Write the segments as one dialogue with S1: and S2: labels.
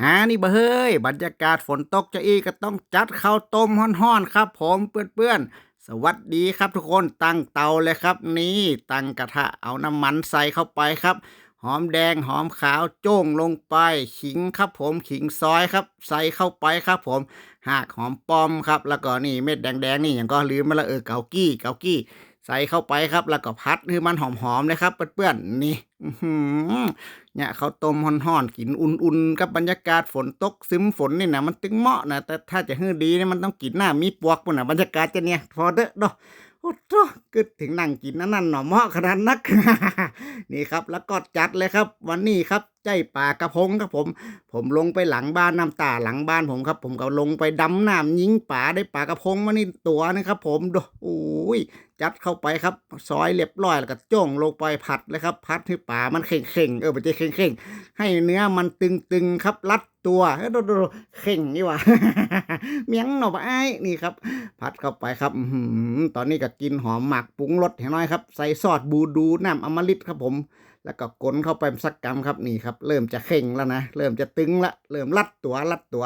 S1: หานี่บ่เฮ้ย บรรยากาศฝนตกจะอีก็ต้องจัดข้าวต้มฮ้อนๆครับ ผมเพื่อนๆ สวัสดีครับทุกคนตั้งเตาเลยครับ นี่ตั้งกระทะเอาน้ำมันใส่เข้าไปครับ หอมแดงหอมขาวโจ้งลงไปขิงครับผมขิงซอยครับ ใส่เข้าไปครับ ผมหากหอมปอมครับ แล้วก็นี่เม็ดแดงๆนี่อย่างก็ลืมมาละเออเกากี้เกากี้ ใส่เข้าไปครับ แล้วก็พัดให้มันหอมๆเลยครับเพื่อนๆนี่เนี่ยเขาวต้มห่อนๆกินอุ่นๆกับบรรยากาศฝนตกซึมฝนนี่นะมันตึงเหมาะนะแต่ถ้าจะให้ดีเนี่ยมันต้องกินหน้ามีปวกปุ่นนะบรรยากาศจะเนี่ยพอเด้อเนาะโอ้โหกึดถึงนั่งกินนั่นนั่นหน่อเหมาะขนาดนัก นี่ครับ แล้วก็จัดเลยครับ วันนี้ครับ ใจป่ากระพงครับผม ผมลงไปหลังบ้านน้ำตาหลังบ้านผมครับ ผมก็ลงไปดำน้ำยิงป่าได้ป่ากระพงมานี่ตัวนะครับ ผมดูโอ้ยจัดเข้าไปครับ ซอยเรียบร้อยแล้วก็จ้องลงไปผัดเลยครับพัดให้ป่ามันเข่งเข่งเออไม่ใช่เข่งเข่งให้เนื้อมันตึงๆครับ รัดตัวเอ้ยดูดูดูเข่งนี่ว่าเมียงหน่อไอ้นี่ครับพัดเข้าไปครับตอนนี้ก็กินหอมหมักปรุงรสให้น้อยครับ ใส่ซอสบูดูน้ำอมฤตครับผม แล้วก็กลนเข้าไปสักกรรมครับนี่ครับเริ่มจะเข่งแล้วนะเริ่มจะตึงละเริ่มรัดตัวรัดตัว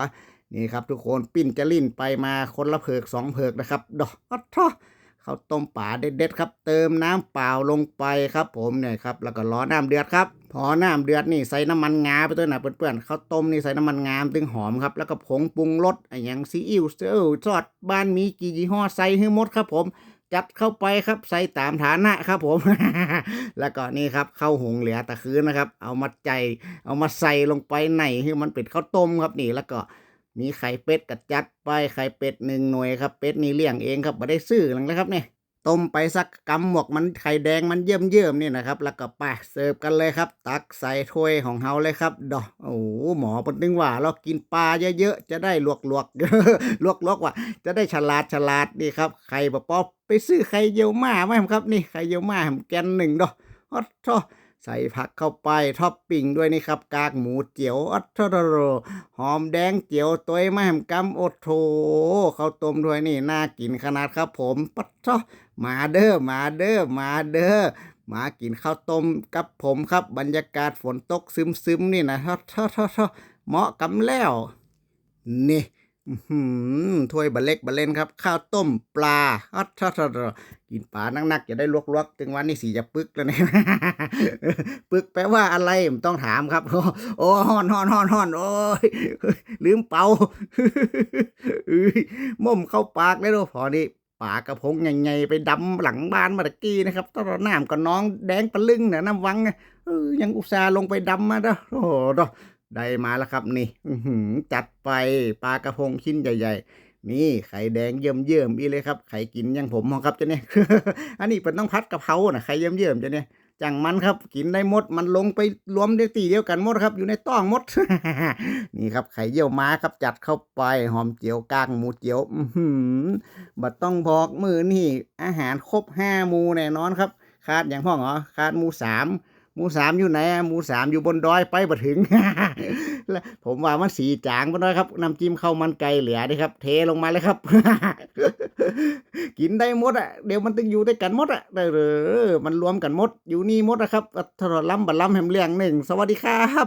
S1: นี่ครับทุกคนปิ้นจะลิ่นไปมาคนละเผือกสองเผือกนะครับดอกอัท้อข้าวต้มป่าเด็ดๆครับ เติมน้ำเปล่าลงไปครับ ผมเนี่ยครับแล้วก็รอน้ำเดือดครับ พอน้ำเดือดนี่ใส่น้ำมันงาไปด้วยนะเพื่อนๆข้าวต้มนี่ใส่น้ำมันงามตึงหอมครับแล้วก็ผงปรุงรสไอ้หยังซีอิ๊วเซลซอสบ้านมีกี่ยี่ห้อใส่ให้หมดครับผม จัดเข้าไปครับ ใส่ตามฐานะครับผม แล้วก็นี่ครับข้าวหงเหลือตะคืนนะครับ เอามาใจ เอามาใส่ลงไปในให้มันเป็นข้าวต้มครับนี่แล้วก็มีไข่เป็ดกัดจัดไปไข่เป็ดหนึ่งหน่วยครับเป็ดนี่เลี้ยงเองครับไม่ได้ซื้อหลังแลยครับเนี่ย ต้มไปสักกำหมวกมันไข่แดงมันเยิ่มเยิ่มๆนี่นะครับ แล้วก็ไปเสิร์ฟกันเลยครับ ตักใส่ถ้วยของเฮาเลยครับดอโอ้โหหมอปนนึงว่าเรากินปลาเยอะๆจะได้ลวกลวกลวกลวกว่า จะได้ฉลาดฉลาดนี่ครับไข่ปะป๊อปไปซื้อไข่เยี่ยวมาไหมครับนี่ไข่เยี่ยวมาแหมแกนหนึ่งดอฮอดทอ ใส่ผักเข้าไปท็อปปิ้งด้วยนี่ครับ กากหมูเจียวอดทอโรโรหอมแดงเจียวตัวมาแหมกำโอโถข้าวต้มด้วยนี่น่ากินขนาดครับผมปัดทอมาเด้อมาเด้อมาเด้อมากินข้าวต้มกับผมครับ บรรยากาศฝนตกซึมๆนี่นะทอทอทอเหมาะกำแล้วนี่ ถ้วยบะเล็กบะเล่นครับ ข้าวต้มปลาอัดทอดกินปลานักๆจะได้ลวกๆถึงวันนี้สีจะปึกแล้วเนี่ยปึกแปลว่าอะไรต้องถามครับ โอ้ฮอนฮอนฮอนฮอนโอ้ยลืมเป่าอื้อม่มเข้าปากได้ด้วยพอนี่ปากระพงใหญ่ๆไปดำหลังบ้านมาตะกี้นะครับตอนน้ำก็น้องแดงปะลึงเนี่ยน้ำวังเนี่ยเออยังอุตส่าห์ลงไปดำมาด้อโอ้โห ได้มาแล้วครับนี่อืจัดไปปลากระพงชิ้นใหญ่ ๆ นี่ไข่แดงเยิ่มเยิ่มๆอีเลยครับ ไข่กินยังผมเหรอครับเจ้าเนี่ยอันนี้เป็นต้องพัดกะเพรานะไข่เยิ่มเยิ่มๆเจ้าเนี่ยจังมันครับกินได้หมดมันลงไปรวมได้ตีเดียวกันหมดครับ อยู่ในต้องหมด นี่ครับไข่เยี่ยวม้าครับจัดเข้าไปหอมเจียวกากหมูเจียวอืบัดต้องบอกมือนี่ อาหารครบห้าหมูแน่นอนครับขาดอย่างพ่อเหรอขาดหมูสาม มูสามอยู่ไหนหมูสามอยู่บนดอยไปบ่ถึงแล้วผมว่ามันสีจางไปน้อยครับน้ำจิ้มข้าวมันไก่เหลือด้ครับ เทลงมาเลยครับ กินได้หมดอะเดี๋ยวมันต้องอยู่ด้วยกันหมดอะเด้อเด้อมันรวมกันหมดอยู่นี่หมดนะครับทรล้ำบัลลัมแหมเลี้ยงหนึ่งสวัสดีครับ